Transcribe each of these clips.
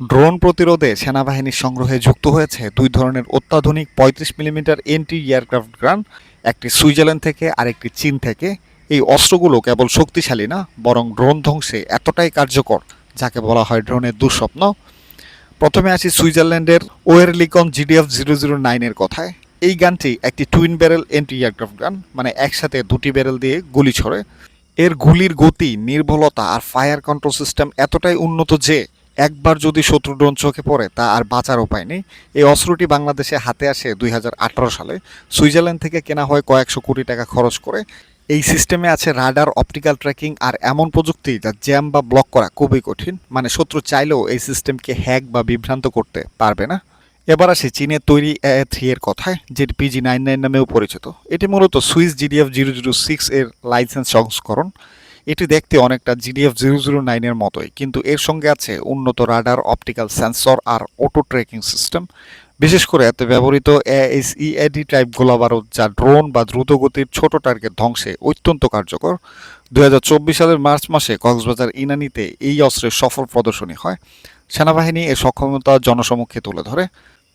Drone প্রতিরোধে সেনাবাহিনীর সংগ্রহে যুক্ত হয়েছে দুই ধরনের অত্যাধুনিক পঁয়ত্রিশ মিলিমিটার এন্টি এয়ারক্রাফট গান একটি সুইজারল্যান্ড থেকে আরেকটি চীন থেকে। এই অস্ত্রগুলো কেবল শক্তিশালী না, বরং ড্রোন ধ্বংসে এতটাই কার্যকর, যাকে বলা হয় ড্রোনের দুঃস্বপ্ন। প্রথমে আসি সুইজারল্যান্ডের ওয়েরলিকন জিডিএফ জিরো জিরো নাইনের কথায়। এই গানটি একটি টুইন ব্যারেল এন্টি এয়ারক্রাফট গান মানে একসাথে দুটি ব্যারেল দিয়ে গুলি ছড়ে। এর গুলির গতি, নির্ভুলতা আর ফায়ার কন্ট্রোল সিস্টেম এতটাই উন্নত যে একবার যদি শত্রু ড্রোন চোখে পড়ে, তা আর বাঁচার উপায় নেই। এই অস্ত্রটি বাংলাদেশে হাতে আসে দুই হাজার আঠেরো সালে। সুইজারল্যান্ড থেকে কেনা হয় কয়েকশো কোটি টাকা খরচ করে। এই সিস্টেমে আছে রাডার, অপটিক্যাল ট্র্যাকিং আর এমন প্রযুক্তি যা জ্যাম বা ব্লক করা খুবই কঠিন। মানে শত্রু চাইলেও এই সিস্টেমকে হ্যাক বা বিভ্রান্ত করতে পারবে না। এবার আসি চীনের তৈরি এ থ্রি এর কথায়, যেটি পিজি নাইন নাইন নামেও পরিচিত। এটি মূলত Swiss GDF zero zero six এর লাইসেন্স সংস্করণ। এটি দেখতে অনেকটা জিডিএফ জিরো জিরো নাইনের মতোই, কিন্তু এর সঙ্গে আছে উন্নত রাডার, অপটিক্যাল সেন্সর আর অটো ট্র্যাকিং সিস্টেম। বিশেষ করে এতে ব্যবহৃত এএসইএডি টাইপ গোলাবারুদ, যা ড্রোন বা দ্রুতগতির ছোট টার্গেট ধ্বংসে অত্যন্ত কার্যকর। দুই হাজার চব্বিশ সালের মার্চ মাসে কক্সবাজার ইনানিতে এই অস্ত্রের সফল প্রদর্শনী হয়। সেনাবাহিনী এর সক্ষমতা জনসমক্ষে তুলে ধরে।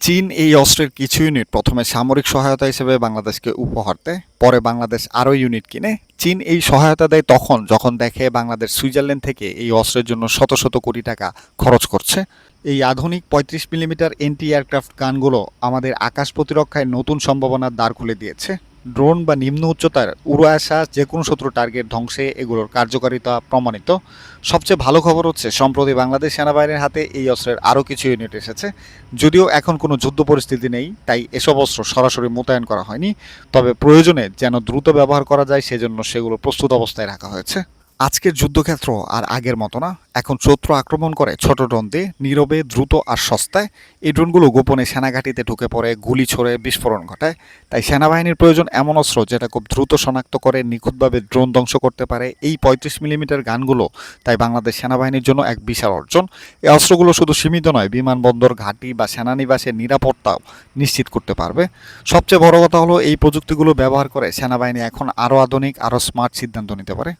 চীন, এই অস্ত্রের কিছু ইউনিট প্রথমে সামরিক সহায়তা হিসেবে বাংলাদেশকে উপহার দেয়, পরে বাংলাদেশ আরও ইউনিট কিনে। চীন এই সহায়তা দেয় তখন, যখন দেখে বাংলাদেশ সুইজারল্যান্ড থেকে এই অস্ত্রের জন্য শত শত কোটি টাকা খরচ করছে। এই আধুনিক পঁয়ত্রিশ মিলিমিটার এন্টি এয়ারক্রাফট গানগুলো আমাদের আকাশ প্রতিরক্ষায় নতুন সম্ভাবনার দ্বার খুলে দিয়েছে। ড্রোন বা নিম্ন উচ্চতার উড়ে আসা যে কোনো শত্রু টার্গেট ধ্বংসে এগুলোর কার্যকারিতা প্রমাণিত। সবচেয়ে ভালো খবর হচ্ছে, সম্প্রতি বাংলাদেশ সেনাবাহিনীর হাতে এই অস্ত্রের আরও কিছু ইউনিট এসেছে। যদিও এখন কোনো যুদ্ধ পরিস্থিতি নেই, তাই এসব অস্ত্র সরাসরি মোতায়েন করা হয়নি। তবে প্রয়োজনে যেন দ্রুত ব্যবহার করা যায়, সেজন্য সেগুলো প্রস্তুত অবস্থায় রাখা হয়েছে। আজকের যুদ্ধক্ষেত্র আর আগের মতো না। এখন শত্রু আক্রমণ করে ছোট ড্রোন দিয়ে নীরবে, দ্রুত আর সস্তায় এই ড্রোনগুলো গোপনে সেনাঘাটিতে ঢুকে পড়ে, গুলি ছড়ে বিস্ফোরণ ঘটায়। তাই সেনাবাহিনীর প্রয়োজন এমন অস্ত্র যেটা খুব দ্রুত শনাক্ত করে, নিখুঁতভাবে ড্রোন ধ্বংস করতে পারে। এই পঁয়ত্রিশ মিলিমিটার গানগুলো তাই বাংলাদেশ সেনাবাহিনীর জন্য এক বিশাল অর্জন। এই অস্ত্রগুলো শুধু সীমিত নয়, বিমানবন্দর, ঘাঁটি বা সেনানিবাসের নিরাপত্তাও নিশ্চিত করতে পারবে। সবচেয়ে বড় কথা হলো এই প্রযুক্তিগুলো ব্যবহার করে সেনাবাহিনী এখন আরও আধুনিক, আরও স্মার্ট সিদ্ধান্ত নিতে পারে।